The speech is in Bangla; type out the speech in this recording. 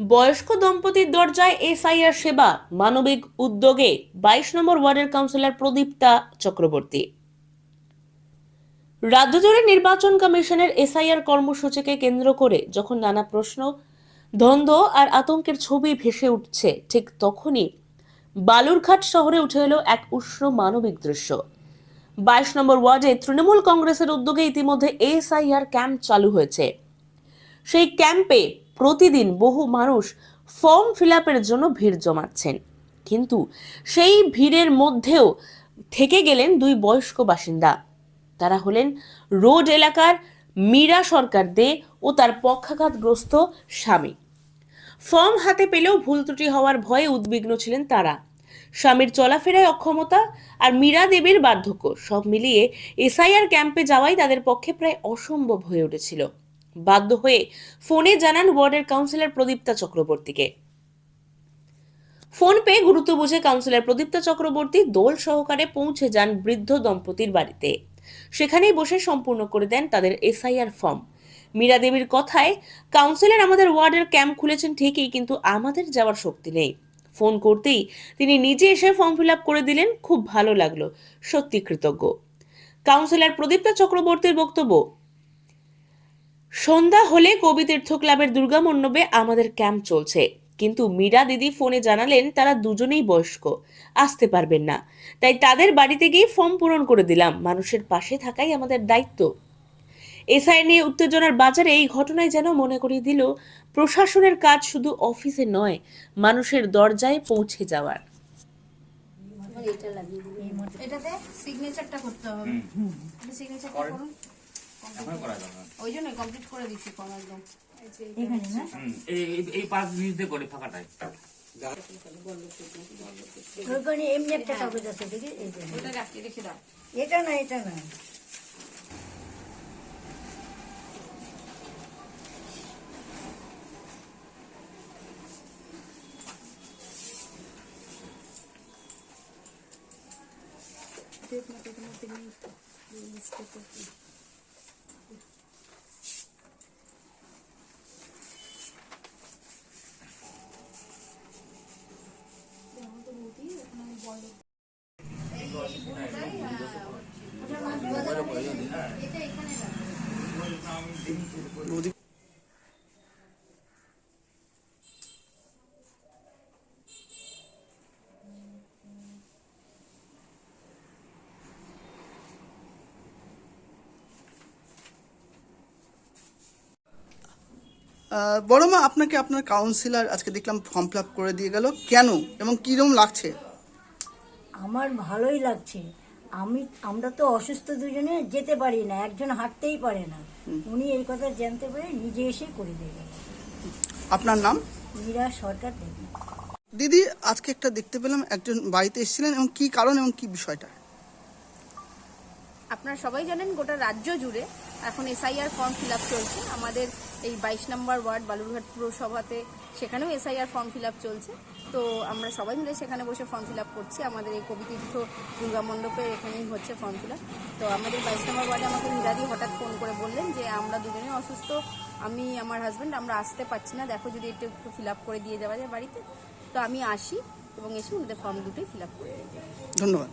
বয়স্ক দম্পতির দরজায় এসআইআর সেবা, মানবিক উদ্যোগে বাইশ নম্বর ওয়ার্ডের কাউন্সিলর প্রদীপ্তা চক্রবর্তী। রাজ্য জুড়ে নির্বাচন কমিশনের এসআইআর কর্মসূচিকে কেন্দ্র করে যখন নানা প্রশ্ন, দ্বন্দ্ব আর আতঙ্কের ছবি ভেসে উঠছে, ঠিক তখনই বালুরঘাট শহরে উঠে এলো এক উষ্ণ মানবিক দৃশ্য। বাইশ নম্বর ওয়ার্ডে তৃণমূল কংগ্রেসের উদ্যোগে ইতিমধ্যে এসআইআর ক্যাম্প চালু হয়েছে। সেই ক্যাম্পে প্রতিদিন বহু মানুষ ফর্ম ফিল জন্য ভিড় জমাচ্ছেন। কিন্তু সেই ভিড়ের মধ্যেও থেকে গেলেন দুই বয়স্ক বাসিন্দা। তারা হলেন রোড এলাকার মীরা সরকার দে ও তার পক্ষাঘাতগ্রস্ত স্বামী। ফর্ম হাতে পেলেও ভুল ত্রুটি হওয়ার ভয়ে উদ্বিগ্ন ছিলেন তারা। স্বামীর চলাফেরায় অক্ষমতা আর মীরা দেবীর বার্ধক্য সব মিলিয়ে এসআইআর ক্যাম্পে যাওয়াই তাদের পক্ষে প্রায় অসম্ভব হয়ে উঠেছিল। বাধ্য হয়ে ফোনে জানান ওয়ার্ডের কাউন্সিলর প্রদীপ্তা চক্রবর্তীকে। ফোন পেয়ে গুরুত্ব বুঝে কাউন্সিলর প্রদীপ্তা চক্রবর্তী দোল সহকারে পৌঁছে যান বৃদ্ধ দম্পতির বাড়িতে। সেখানেই বসে সম্পূর্ণ করে দেন তাদের এসআইআর ফর্ম। মীরা দেবীর কথায়, কাউন্সিলর আমাদের ওয়ার্ডের ক্যাম্প খুলেছেন ঠিকই, কিন্তু আমাদের যাওয়ার শক্তি নেই। ফোন করতেই তিনি নিজে এসে ফর্ম ফিল আপ করে দিলেন, খুব ভালো লাগল সত্যি কৃতজ্ঞ। কাউন্সিলর প্রদীপ্তা চক্রবর্তীর বক্তব্য সন্ধ্যা হলে কবিতীর্থ ক্লাবের দুর্গা মণ্ডপে আমাদের ক্যাম্প চলছে। কিন্তু মীরা দিদি ফোনে জানালেন তারা দুজনেই বয়স্ক আসতে পারবেন না। তাই তাদের বাড়িতে গিয়ে ফর্ম পূরণ করে দিলাম। মানুষের পাশে থাকাই আমাদের দায়িত্ব। এসআই নিয়ে উত্তেজনার বাজারে এই ঘটনায় যেন মনে করিয়ে দিল প্রশাসনের কাজ শুধু অফিসে নয় মানুষের দরজায় পৌঁছে যাওয়ার। এটাতে সিগনেচারটা করতে হবে। সিগনেচারটা করুন। এখন করা যাবে না। ওই জন্য কমপ্লিট করে দিচ্ছি ফর্ম একদম হুম, এই এই- এই পাঁচ মিনিট দিয়ে করে ফাঁকাটাই ওখানে এমনি একটা কাগজ আছে দেখি ওটা রাখি রেখে দাও এটা না এটা না আহ, বড় মা, আপনাকে আপনার কাউন্সিলর আজকে দেখলাম ফর্ম ফিল করে দিয়ে গেল। কেন এবং কিরম লাগছে? আমার ভালোই লাগছে। আমি আমরা তো অসুস্থ দুজনে যেতে পারি না একজন হাঁটতেই পারে না। উনি এই কথা জানতে পেরে নিজে এসে করে দেবে আপনার নাম? মীরা সরকার দেবী। দিদি আজকে একটা দেখতে পেলাম একজন বাড়িতে এসেছিলেন এবং কি কারণ এবং কি বিষয়টা? আপনারা সবাই জানেন গোটা রাজ্য জুড়ে এখন এসআইআর ফর্ম ফিল চলছে। আমাদের এই বাইশ নম্বর ওয়ার্ড, বালুরঘাট পুরসভাতে সেখানেও এসআইআর ফর্ম ফিল চলছে। তো আমরা সবাই মিলে সেখানে বসে ফর্ম ফিল করছি। আমাদের এই কবিতীর্থ দুর্গা মণ্ডপে এখানেই হচ্ছে ফর্ম ফিল তো আমাদের বাইশ নম্বর ওয়ার্ডে আমাকে মিরাদি হঠাৎ ফোন করে বললেন যে, আমরা দুজনেই অসুস্থ। আমি, আমার হাজব্যান্ড আমরা আসতে পারছি না। দেখো যদি একটু একটু ফিল করে দিয়ে যাওয়া যায় বাড়িতে। তো আমি আসি এবং এসে ওদের ফর্ম দুটোই ফিল করে ধন্যবাদ।